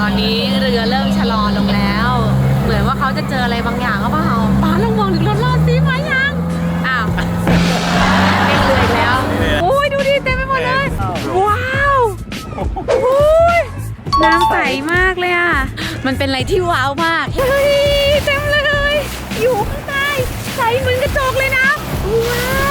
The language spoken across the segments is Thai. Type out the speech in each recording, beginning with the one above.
ตอนนี้เรือเริ่มชะลอลงแล้ว เหมือนว่าเขาจะเจออะไรบางอย่างหรือเปล่าป้าลองมองถึงรถรอดซิมายัง อ้าวเป็นเรืออีกแล้ว โอ้ยดูดิเต็มไปหมดเลย ว้าวโอ้ยน้ำใสมากเลยอะ มันเป็นอะไรที่ว้าวมาก เฮ้ยเต็มเลย อยู่ข้างใต้ใสเหมือนกระจกเลยนะ ว้าว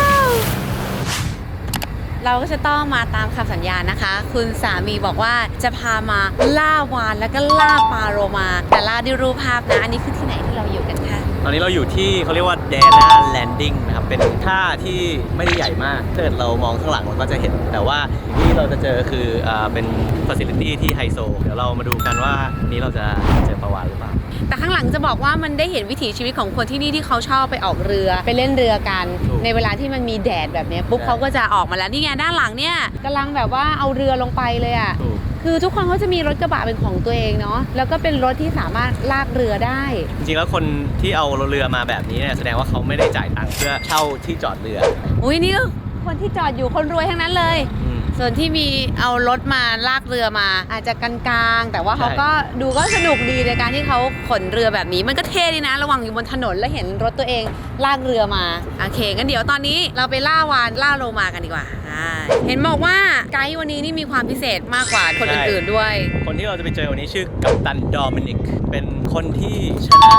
เราก็จะต้องมาตามคำสัญญานะคะ คุณสามีบอกว่าจะพามาล่าวานแล้วก็ล่าปลาโรมา แต่ล่าด้วยรูปภาพนะ อันนี้คือที่ไหนที่เราอยู่กันคะ ตอนนี้เราอยู่ที่เขาเรียกว่า Dana Landing นะครับ เป็นท่าที่ไม่ได้ใหญ่มากถ้าเกิดเรามองข้างหลังเราก็จะเห็น แต่ว่าที่เราจะเจอคืออาเป็น facility ที่ไฮโซ เดี๋ยวเรามาดูกันว่านี้เราจะเจอประวานหรือเปล่า แต่ข้างหลังจะบอกว่ามันได้เห็นวิถีชีวิตของคนที่นี่ที่เขาชอบไปออกเรือ ไปเล่นเรือกัน ถูกในเวลาที่มันมีแดดแบบเนี้ยปุ๊บใช่ เขาก็จะออกมาแล้วนี่ไงด้านหลังเนี่ยกำลังแบบว่าเอาเรือลงไปเลยอะ ถูก คือทุกคนเขาจะมีรถกระบะเป็นของตัวเองเนาะ แล้วก็เป็นรถที่สามารถลากเรือได้ จริงๆแล้วคนที่เอาเรือมาแบบนี้เนี่ยแสดงว่าเขาไม่ได้จ่ายตังค์เพื่อเช่าที่จอดเรือ อุ้ยนี่ก็คนที่จอดอยู่คนรวยทั้งนั้นเลยอืม ส่วนที่มีเอารถมาลากเรือมา อาจจะกลางๆแต่ว่าเขาใช่ก็ดูก็สนุกดีในการที่เขาขนเรือแบบนี้ มันก็เท่ดีนะ ระหว่างอยู่บนถนนแล้วเห็นรถตัวเองลากเรือมาโอเคงั้นเดี๋ยวตอนนี้เราไปล่าวานล่าโลมากันดีกว่าอ่าเห็นบอกว่าไกด์วันนี้นี่มีความพิเศษมากกว่าคนอื่นๆด้วย คนที่เราจะไปเจอวันนี้ชื่อกัปตันดอมินิก เป็นคนที่ชนะ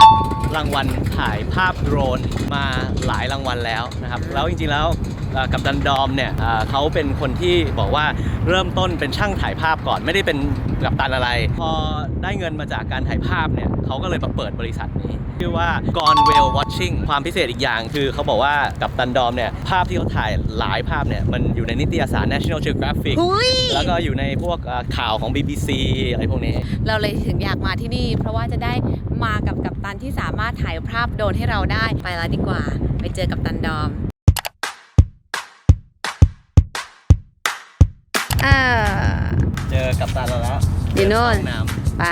รางวัลถ่ายภาพโดรนมาหลายรางวัลแล้วนะครับแล้วจริงๆแล้วเอ่อ กัปตันดอมเนี่ยเอ่อเขาเป็นคนที่บอกว่าเริ่มต้นเป็นช่างถ่ายภาพก่อน ไม่ได้เป็นกัปตันอะไร พอได้เงินมาจากการถ่ายภาพเนี่ยเขาก็เลยมาเปิดบริษัทนี้ชื่อว่า Gone Well Watching ความพิเศษอีกอย่างคือเขาบอกว่ากัปตันดอมเนี่ยภาพที่เขาถ่ายหลายภาพเนี่ยมันอยู่ในนิตยสาร National Geographic หุยแล้วก็อยู่ในพวกเอ่อข่าวของ BBC อะไรพวกนี้ เราเลยถึงอยากมาที่นี่ เพราะว่าจะได้มากับกัปตันที่สามารถถ่ายภาพโดรนให้เราได้ไปแล้วดีกว่า ไปเจอกัปตันดอม อกับตันเราแล้วอยู่โน่นเจอสองน้ไป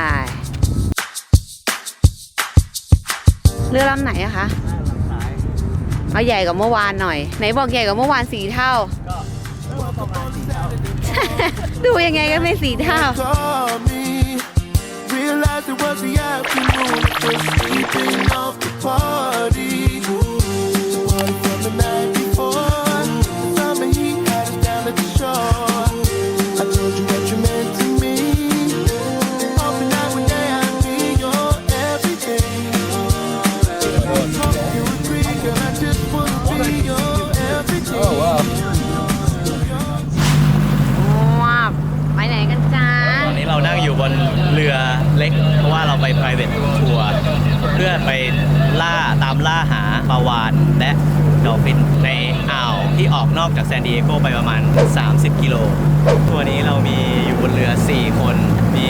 เรือลำไหนอะคะำลำซ้ายเอาใหญ่กว่าเมื่อวานหน่อย ไหนบอกใหญ่กว่าเมื่อวานสีเท่า ก็เออประมาณสี่เท่าดูยังไงก็ไม่สีเท่า saw me. Realized it was the afternoon. Was sleeping off the party. The party อไปล่าตามล่าหาปลาวานและดอลฟินในอ่าวที่ออกนอกจากแซนดิเอโกไปประมาณ 30 กิโลทัวร์นี้เรามีอยู่บนเรือ 4 คน มี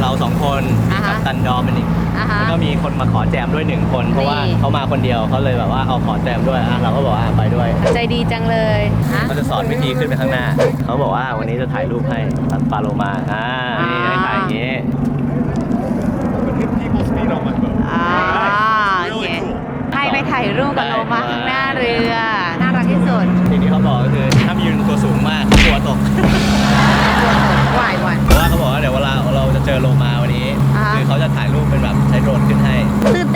เราสองคนอ่าฮะกับตันดอมินิกอะฮะ แล้วก็มีคนมาขอแจมด้วยหนึ่งคน เพราะว่านี่ เขามาคนเดียวเขาเลยแบบว่าเอาขอแจมด้วยอะเราก็บอกว่าไปด้วยใจดีจังเลยฮะ เขาจะสอนวิธีขึ้นไปข้างหน้า เขาบอกว่าวันนี้จะถ่ายรูปให้ตัดปลาโลมาอ่านี่ให้ถ่ายอย่างนี้ อ่าโอเคให้ไป ถ่ายรูปกับโลมาข้างหน้าเรือ น่ารักที่สุดสิ่งที่เขาบอกก็คือถ้ายืนตัวสูงมากกลัวตกวายวายเพราะว่าเขาบอกว่าเดี๋ยวเวลาเราจะเจอโลมาวันนี้อ่าฮะคือเขาจะถ่ายรูปเป็นแบบใช้โดรนขึ้นให้ตื่น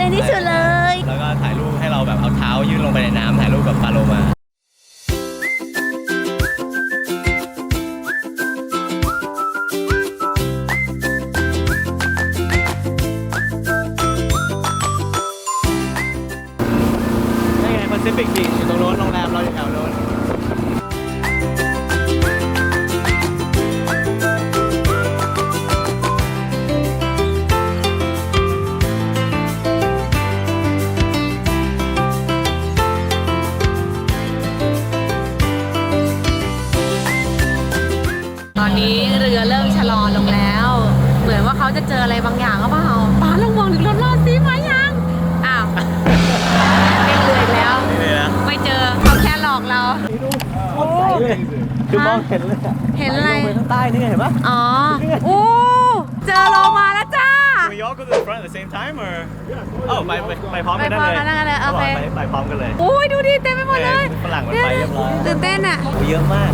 เขาจะเจออะไรบางอย่างหรือเปล่าป้าลองมองถึงรถรอดซิมายังอ้าวเป็นเรืออีกแล้ว นี่เลยนะไม่เจอเขาแค่หลอกเราคือมองเห็นเลยอะเห็นอะไร ลงไปข้างใต้นี่ไงเห็นปะ อ๋อโอ้เจอโลมาแล้วจ้า We all go to the front at the same time or oh ไปไปไปพร้อมกันได้ไปพร้อมเลยกันได้เลยโอเค ไปไปพร้อมกันเลยโอ้ยดูดิเต็มไปหมดเลยฝรั่งมันไปเรียบร้อย ตื่นเต้นอะ โอ้เยอะมาก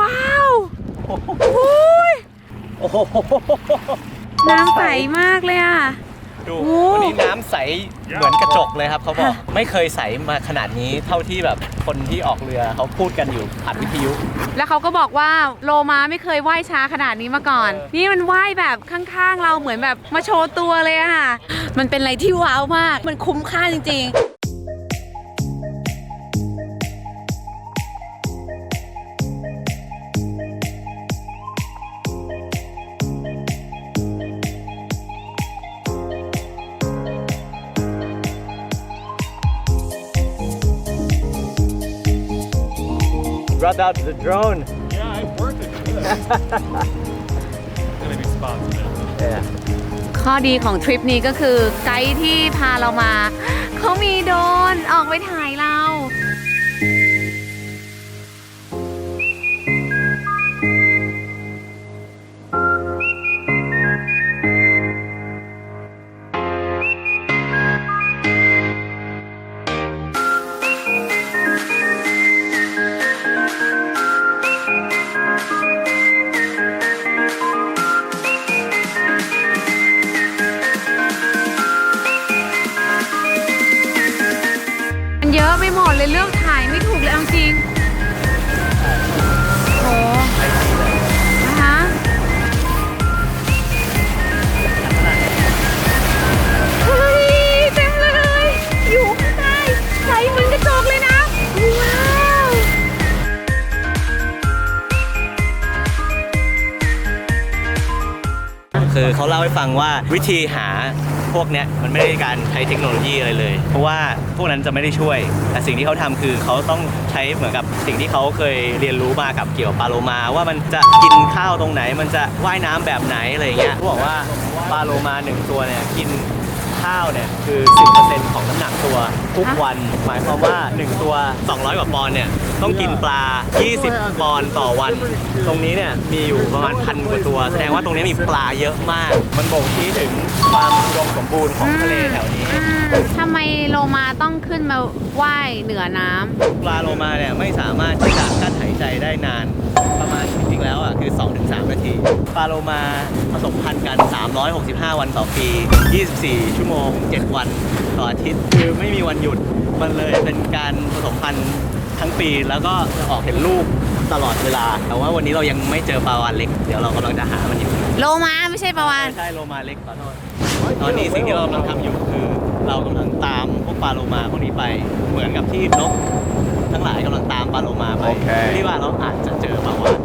ว้าว โอ้ยโอ้โหน้ำใสมากเลยอะ ดูโอ้ วันนี้น้ำใสเหมือนกระจกเลยครับเขาบอกไม่เคยใสมาขนาดนี้เท่าที่แบบคนที่ออกเรือเขาพูดกันอยู่ผ่านวิทยุ แล้วเขาก็บอกว่าโลมาไม่เคยว่ายช้าขนาดนี้มาก่อน เออ นี่มันว่ายแบบข้างๆ เราเหมือนแบบมาโชว์ตัวเลยอะค่ะ มันเป็นอะไรที่ว้าวมาก มันคุ้มค่าจริง Brought out the drone Yeah, I worked it. Gonna be spots in it. yeah ๆข้อดีของทริปนี้ก็คือไกด์ที่พาเรามา เขามีโดรนออกไปถ่ายเรา ให้ฟังว่าวิธีหาพวกเนี้ยมันไม่ได้การใช้เทคโนโลยีอะไรเลย เพราะว่าพวกนั้นจะไม่ได้ช่วย แต่สิ่งที่เขาทำคือเขาต้องใช้เหมือนกับสิ่งที่เขาเคยเรียนรู้มากับเกี่ยวกับปลาโลมา ว่ามันจะกินข้าวตรงไหน มันจะว่ายน้ำแบบไหนอะไรเงี้ยเขาบอกว่าปลาโลมาหนึ่งตัวเนี่ยกิน ข้าวเนี่ยคือ 10%ของน้ำหนักตัวทุกวัน หมายความว่า 1 ตัว 200 กว่าปอนด์เนี่ยต้องกินปลา 20 ปอนด์ต่อวัน ตรงนี้เนี่ยมีอยู่ประมาณพันกว่าตัว แสดงว่าตรงนี้มีปลาเยอะมาก มันบ่งชี้ถึงความอุดมสมบูรณ์ของทะเลแถวนี้อืมทำไมโลมาต้องขึ้นมาว่ายเหนือน้ำ ปลาโลมาเนี่ยไม่สามารถที่จะกั้นหายใจได้นานประมาณจริง ๆแล้วอะคือ 2-3 นาที ปลาโลมาผสมพันธุ์กัน 365 วันต่อปี 24 ชั่วโมง 7 วันต่ออาทิตย์ คือไม่มีวันหยุด มันเลยเป็นการผสมพันธุ์ทั้งปี แล้วก็จะออกเห็นลูกตลอดเวลา แต่ว่าวันนี้เรายังไม่เจอปลาวานเล็ก เดี๋ยวเรากำลังจะหามันอยู่โลมาไม่ใช่ประวานไม่ใช่โลมาเล็กขอโทษตอนนี้สิ่งที่เรากำลังทำอยู่คือ เรากำลังตามพวกปลาโลมาพวกนี้ไป เหมือนกับที่นกทั้งหลายกำลังตามปลาโลมาไปโอเคที่ว่าเราอาจจะเจอปลาวาฬ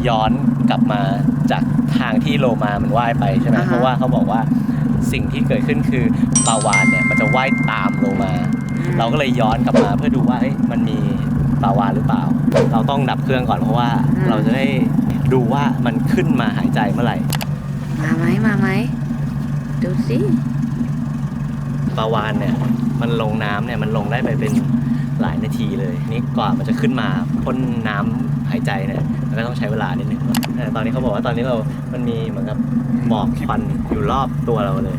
ยย้อนกลับมาจากทางที่โลมามันว่ายไปใช่ไหมอ่าฮะ เพราะว่าเขาบอกว่าสิ่งที่เกิดขึ้นคือปลาวานเนี่ยมันจะว่ายตามโลมา เราก็เลยย้อนกลับมาเพื่อดูว่าเฮ้ยมันมีปลาวานหรือเปล่า เราต้องดับเครื่องก่อนเพราะว่าเราจะได้ดูว่ามันขึ้นมาหายใจเมื่อไหร่มาไหมมาไหมดูสิปลาวานเนี่ยมันลงน้ำเนี่ยมันลงได้ไปเป็นหลายนา ทีเลย นี่กว่ามันจะขึ้นมาพ่นน้ำหายใจเนี่ยมันก็ต้องใช้เวลานิดนึงแต่ตอนนี้เขาบอกว่าตอนนี้เรา มันมีเหมือนกับหมอกควันอยู่รอบตัวเราเลย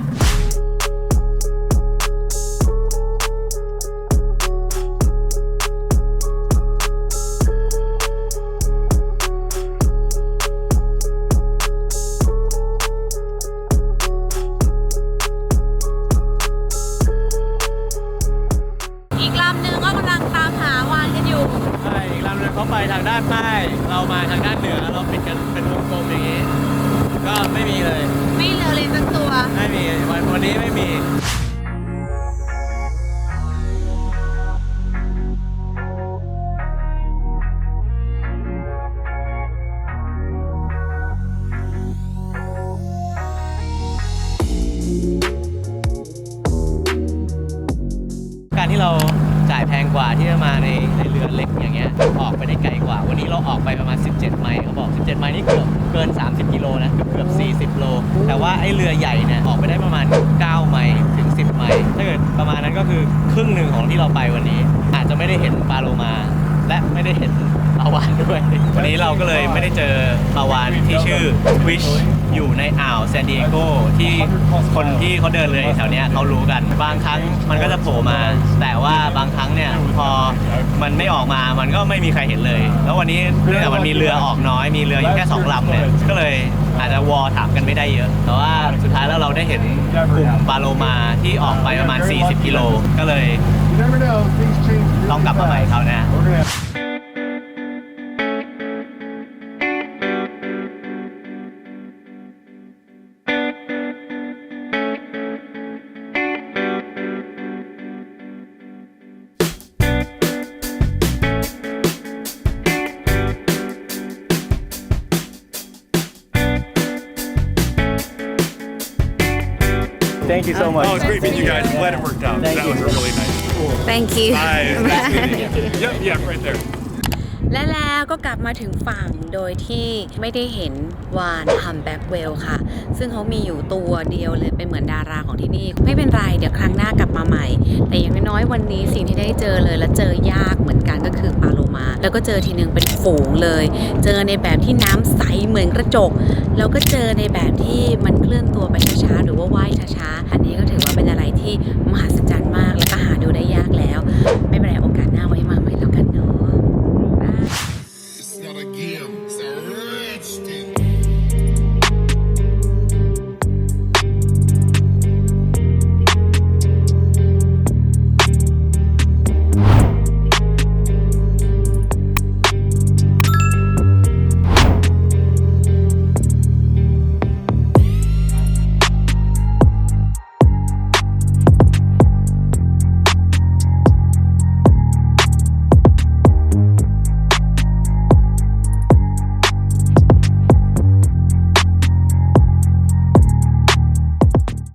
มาทางด้านเหนือเราปิดกันเป็นวงกลมอย่างนี้ ก็ไม่มีเลย ไม่เหลือเลยสักตัว ไม่มีวันวันนี้ไม่มี ออกไปประมาณ 17 ไมล์เขาบอก 17 ไมล์นี่เกือบเกิน 30 กิโลนะ เกือบเกือบ40 โล แต่ว่าไอ้เรือใหญ่เนี่ยออกไปได้ประมาณ 9 ไมล์ถึง 10 ไมล์ถ้าเกิดประมาณนั้นก็คือครึ่งหนึ่งของที่เราไปวันนี้ อาจจะไม่ได้เห็นปลาโลมา และได้เห็นปลาวานด้วย วันนี้เราก็เลยไม่ได้เจอปลาวานที่ชื่อวิช อยู่ในอ่าวแซนดิเอโกที่คนที่เขาเดินเลยแถวเนี้ยเขารู้กันบางครั้งมันก็จะโผล่มา แต่ว่าบางครั้งเนี่ยพอมันไม่ออกมามันก็ไม่มีใครเห็นเลย แล้ววันนี้เนื่องจากมันมีเรือออกน้อย มีเรืออยู่แค่สองลำเนี่ยก็เลยอาจจะวอถามกันไม่ได้เยอะ แต่ว่าสุดท้ายแล้วเราได้เห็นกลุ่มปลาโลมาที่ออกไปประมาณ 40 กิโลก็เลย You never know, things change. ต้องกลับมาใหม่เขาวหนะ Thank you so much Oh, it's great meeting you guys. I'm glad it worked out. Thank that you. was a really nice. thank you Hi. Nice meeting you. Yep, yeah, right there. และแล้วก็กลับมาถึงฝั่งโดยที่ไม่ได้เห็นวานฮัมแบ็กเวลค่ะ ซึ่งเขามีอยู่ตัวเดียวเลยเป็นเหมือนดาราของที่นี่ ไม่เป็นไรเดี๋ยวครั้งหน้ากลับมาใหม่ แต่อย่างน้อยวันนี้สิ่งที่ได้เจอเลยและเจอยากเหมือนกันก็คือปลาโลมา แล้วก็เจอทีนึงเป็นฝูงเลย เจอในแบบที่น้ำใสเหมือนกระจก แล้วก็เจอในแบบที่มันเคลื่อนตัวไปช้าๆหรือว่าว่ายช้าๆอันนี้ก็ถือว่าเป็นอะไรที่มหัศจรรย์